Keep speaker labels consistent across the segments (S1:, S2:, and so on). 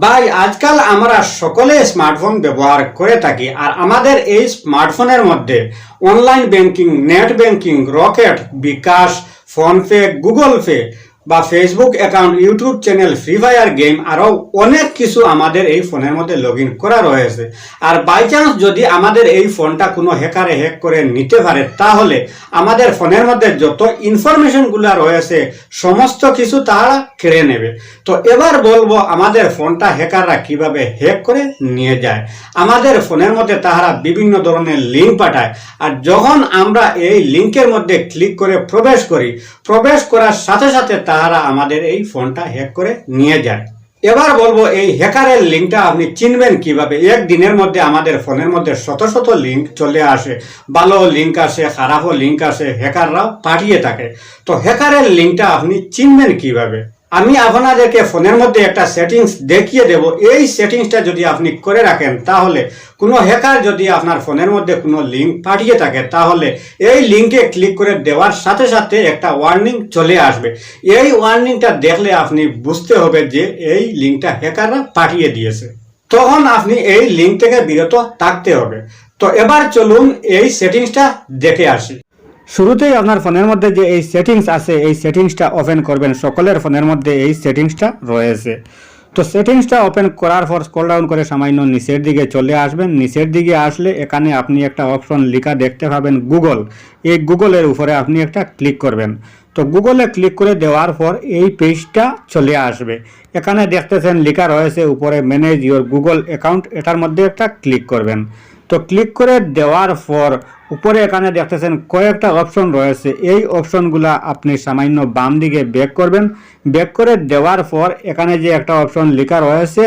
S1: ভাই, আজকাল আমরা সকলে স্মার্টফোন ব্যবহার করে থাকি আর আমাদের এই স্মার্টফোনের মধ্যে online banking net banking Rocket bKash PhonePe Google Pay বা Facebook account YouTube channel Free Fire game আরও অনেক কিছু আমাদের এই ফোনের মধ্যে লগ করা রয়েছে। আর বাই চান্স যদি আমাদের এই ফোনটা কোনো হ্যাকারে হ্যাক করে নিতে পারে, তাহলে আমাদের ফোনের মধ্যে যত ইনফরমেশনগুলো রয়েছে, সমস্ত কিছু তারা কেড়ে নেবে। তো এবার বলব, আমাদের ফোনটা হ্যাকাররা কীভাবে হ্যাক করে নিয়ে যায়। আমাদের ফোনের মধ্যে তাহারা বিভিন্ন ধরনের লিঙ্ক পাঠায়। আর যখন আমরা এই লিঙ্কের মধ্যে ক্লিক করে প্রবেশ করি, প্রবেশ করার সাথে সাথে তাহারা আমাদের এই ফোনটা হ্যাক করে নিয়ে যায়। এবার বলব, এই হ্যাকারের লিঙ্কটা আপনি চিনবেন কীভাবে? এক দিনের মধ্যে আমাদের ফোনের মধ্যে শত শত লিঙ্ক চলে আসে। ভালো লিঙ্ক আসে, খারাপও লিঙ্ক আসে হ্যাকাররাও পাঠিয়ে থাকে। তো হ্যাকারের লিঙ্কটা আপনি চিনবেন কীভাবে? আমি আপনাদেরকে ফোনের মধ্যে একটা সেটিংস দেখিয়ে দেব। এই সেটিংসটা যদি আপনি করে রাখেন, তাহলে কোনো হ্যাকার যদি আপনার ফোনের মধ্যে কোনো লিঙ্ক পাঠিয়ে থাকে, তাহলে এই লিঙ্কে ক্লিক করে দেওয়ার সাথে সাথে একটা ওয়ার্নিং চলে আসবে। এই ওয়ার্নিংটা দেখলে আপনি বুঝতে হবে যে এই লিঙ্কটা হ্যাকাররা পাঠিয়ে দিয়েছে। তখন আপনি এই লিঙ্ক থেকে বিরত থাকতে হবে। তো এবার চলুন এই সেটিংসটা দেখে আসি। শুরুতেই আপনার ফোনের মধ্যে যে এই সেটিংস আছে, এই সেটিংসটা ওপেন করবেন, সকলের ফোনের মধ্যে এই সেটিংসটা রয়েছে। তো সেটিংসটা ওপেন করার পর স্ক্রল ডাউন করে সামান্য নিচের দিকে চলে আসবেন। নিচের দিকে আসলে এখানে আপনি একটা অপশন লেখা দেখতে পাবেন গুগল এই গুগলের উপরে আপনি একটা ক্লিক করবেন। তো গুগলে ক্লিক করে দেওয়ার পর এই পেজটা চলে আসবে। এখানে দেখতেছেন লেখা রয়েছে উপরে ম্যানেজ ইওর গুগল অ্যাকাউন্ট এটার মধ্যে একটা ক্লিক করবেন। তো ক্লিক করে দেওয়ার পর উপরে এখানে দেখতেছেন কয়েকটা অপশন রয়েছে। এই অপশনগুলা আপনি সামান্য বাম দিকে ব্যাক করবেন। ব্যাক করে দেওয়ার পর এখানে যে একটা অপশন লেখা রয়েছে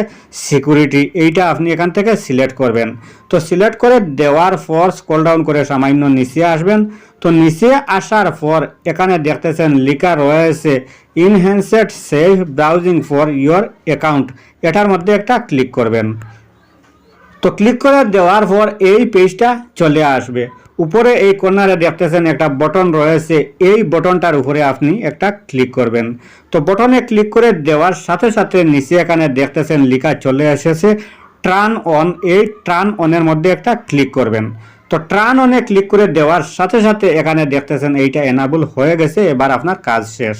S1: সিকিউরিটি এইটা আপনি এখান থেকে সিলেক্ট করবেন। তো সিলেক্ট করে দেওয়ার পর স্কল ডাউন করে সামান্য নিচে আসবেন। তো নিচে আসার পর এখানে দেখতেছেন লেখা রয়েছে enhanced safe browsing for your account এটার মধ্যে একটা ক্লিক করবেন। তো ক্লিক করে দেওয়ার পর এই পেজটা চলে আসবে। উপরে এই কর্নারে দেখতেছেন একটা বটন রয়েছে। এই বটনটার উপরে আপনি একটা ক্লিক করবেন। তো বটনে ক্লিক করে দেওয়ার সাথে সাথে নিচে এখানে দেখতেছেন লেখা চলে এসেছে ট্রান অন এই ট্রান অনের মধ্যে একটা ক্লিক করবেন। তো ট্রান অনে ক্লিক করে দেওয়ার সাথে সাথে এখানে দেখতেছেন এইটা এনাবল হয়ে গেছে, এবার আপনার কাজ শেষ।